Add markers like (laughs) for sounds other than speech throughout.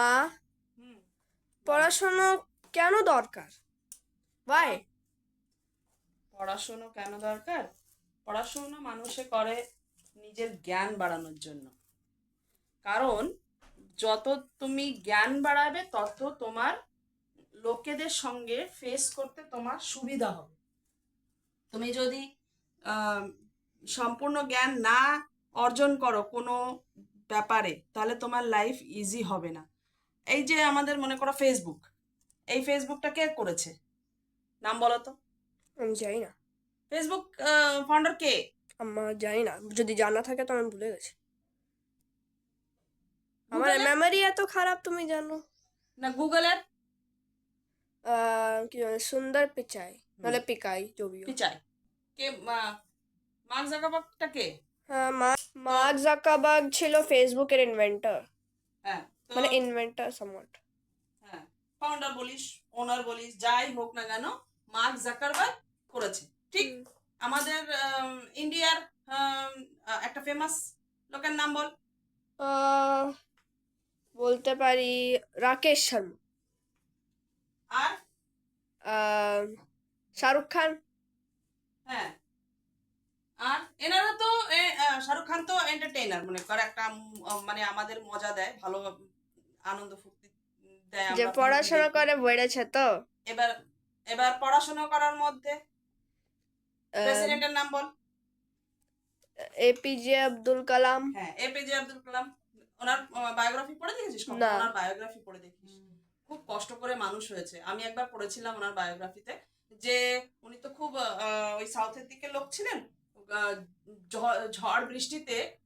মা পড়াশোনা কেন দরকার? ভাই পড়াশুনো কেন দরকার? পড়াশুনো মানুষে করে নিজের জ্ঞান বাড়ানোর জন্য। কারণ যত তুমি জ্ঞান বাড়াবে তত তোমার লোকেদের সঙ্গে ফেস করতে তোমার সুবিধা হবে। তুমি যদি আহ, সম্পূর্ণ জ্ঞান না অর্জন করো কোনো ব্যাপারে তাহলে তোমার লাইফ ইজি হবে না। এই যে আমাদের মনে করো ফেসবুক এই ফেসবুকটা কে করেছে? নাম বলো তো। আমি জানি না। ফেসবুক ফাউন্ডার কে? আমার জানি না। যদি জানা থাকে তো আমি ভুলে গেছি। আমার? মেমোরি এত খারাপ তুমি জানো। না গুগলের কি জানি সুন্দর পিচাই। নাহলে পিকাই জবিও কি চাই কে মার্ক জাকারবার্গটা কে? হ্যাঁ মার্ক জাকারবার্গ ছিল ফেসবুকের ইনভেন্টর হ্যাঁ। মানে ইনভেন্টর সামওয়াট হ্যাঁ ফাউন্ডার বলিস ওনার বলিস যাই হোক না কেন মার্ক জাকারবার্গ করেছে। ঠিক আমাদের আম, ইন্ডিয়ার একটা ফেমাস লোকের নাম বল। বলতে পারি রাকেশ শর্মা। আর? শাহরুখ খান। হ্যাঁ। আর এনারা তো শাহরুখ খান তো এন্টারটেইনার মনে কর একটা মানে আমাদের মজা দেয় ভালো আনন্দ ফুর্তি দেয় যে পড়াশোনা করে বেড়েছে তো? এবার এবার পড়াশোনা করার মধ্যে প্রেসিডেন্টের নাম বল। এপিজে আব্দুল কালাম। হ্যাঁ এপিজে আব্দুল কালাম। ওনার বায়োগ্রাফি পড়ে দেখেছিস। ওনার বায়োগ্রাফি পড়ে দেখিস। খুব কষ্ট করে মানুষ হয়েছে। আমি একবার পড়েছিলাম ওনার বায়োগ্রাফিতে। যে উনি তো খুব আহ, ওই সাউথের দিকে লোক ছিলেন। আহ, ঝ- ঝড় বৃষ্টিতে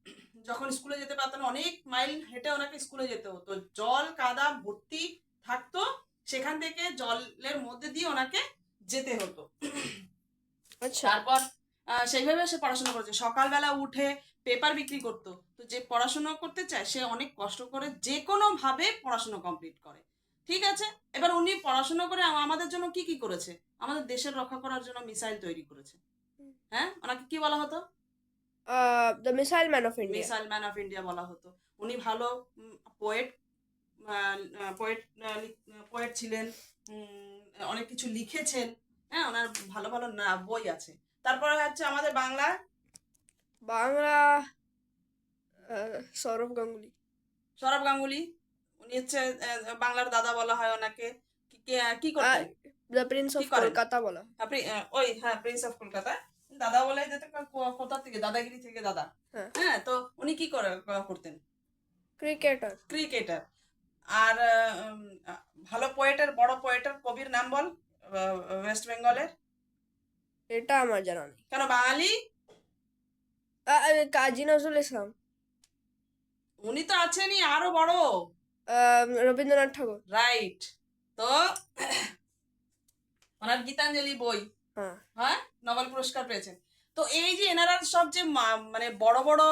যখন স্কুলে যেতে পারতেন অনেক মাইল হেঁটে ওনাকে স্কুলে যেতে হতো। জল কাদা ভর্তি থাকতো সেখান থেকে জলের মধ্যে দিয়ে ওনাকে যেতে হতো। আচ্ছা। তারপর সেইভাবে সে পড়াশোনা করেছে। সকালবেলা উঠে পেপার বিক্রি করতো। তো যে পড়াশোনা করতে চায় সে অনেক কষ্ট করে যে কোনো ভাবে পড়াশোনা কমপ্লিট করে। ঠিক আছে? এবার উনি পড়াশোনা করে আমাদের জন্য কি কি করেছে? আমাদের দেশের রক্ষা করার জন্য মিসাইল তৈরি করেছে। হ্যাঁ? ওনাকে কি বলা হতো? The missile man of India missile man of India বলা হতো। উনি ভালো পোয়েট পোয়েট পোয়েট ছিলেন অনেক কিছু লিখেছেন। হ্যাঁ ওনার ভালো ভালো না- বই আছে। তারপরে হচ্ছে আমাদের বাংলা। বাংলা সৌরভ গাঙ্গুলি। সৌরভ গাঙ্গুলি উনি হচ্ছে বাংলার দাদা বলা হয় ওনাকে। কি- করতেন? দ্য প্রিন্স অফ কলকাতা বলা। আপনি ওই হ্যাঁ প্রিন্স অফ কলকাতা দাদা বলে কোথা থেকে দাদাগিরি থেকে দাদা। হ্যাঁ। হ্যাঁ তো উনি কি করে করতেন? ক্রিকেটার। ক্রিকেটার। আর ভালো পোয়েটের বড় পোয়েটের কবির নাম বল ওয়েস্ট বেঙ্গলের এটা আমার জানা নেই। কেন বাঙালি? কাজী নজরুল ইসলাম। উনি তো আছেনই আরও বড়। রবীন্দ্রনাথ ঠাকুর। রাইট তো ওনার গীতাঞ্জলি বই। হ্যাঁ। হ্যাঁ নোবেল পুরস্কার পেয়েছেন। তো এই যে এনারা সব যে মানে বড় বড়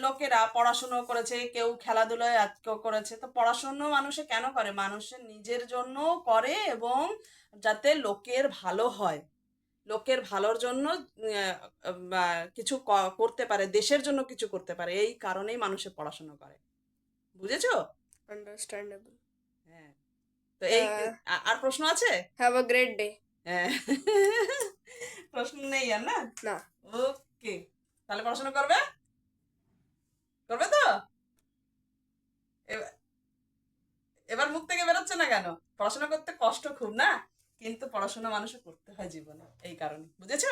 লোকেরা পড়াশুনো করেছে কেউ খেলাধুলায় করেছে তো পড়াশুনো মানুষে কেন করে? মানুষের নিজের জন্য করে এবং যাতে লোকের ভালো হয়। লোকের ভালোর জন্য কিছু করতে পারে দেশের জন্য কিছু করতে পারে এই কারণেই মানুষে পড়াশোনা করে। বুঝেছ? আন্ডারস্ট্যান্ডেবল হ্যাঁ। তো এই আর প্রশ্ন আছে? হ্যাভ আ গ্রেট ডে হ্যাঁ। (laughs) প্রশ্ন নেই আর না? না। ওকে। তাহলে পড়াশোনা করবে? করবে তো? এবার- মুখ থেকে বেরোচ্ছে না কেন? পড়াশোনা করতে কষ্ট খুব না? কিন্তু পড়াশোনা মানুষের করতে হয় জীবনে এই কারণে। বুঝেছ?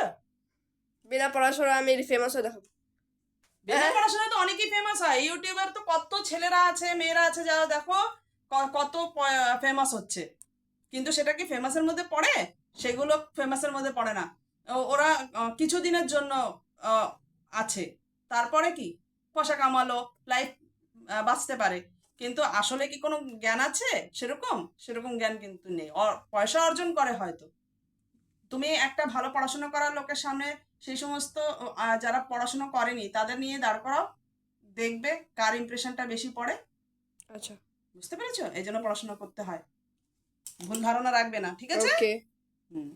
বিনা পড়াশোনা আমি ফেমাস হয়ে দেখাবো। বিনা হ্যাঁ। পড়াশোনায় তো অনেকেই ফেমাস হয়। ইউটিউবার তো কত ছেলেরা আছে মেয়েরা আছে যারা দেখো কত ফেমাস হচ্ছে। কিন্তু সেটা কি ফেমাসের মধ্যে পড়ে? সেগুলো ফেমাসের মধ্যে পড়ে না। ওরা কিছুদিনের জন্য আছে। তারপরে কি? পয়সা কামালো লাইফ বাঁচতে পারে। কিন্তু আসলে কি কোনো জ্ঞান আছে? সেরকম? সেরকম জ্ঞান কিন্তু নেই। পয়সা অর্জন করে হয়তো। তুমি একটা ভালো পড়াশোনা করার লোকের সামনে সেই সমস্ত যারা পড়াশোনা করেনি তাদের নিয়ে দাঁড় করাও। দেখবে কার ইমপ্রেশনটা বেশি পড়ে। আচ্ছা। বুঝতে পেরেছ? এই জন্য পড়াশোনা করতে হয়। ভুল ধারণা রাখবে না ঠিক আছে? হুম।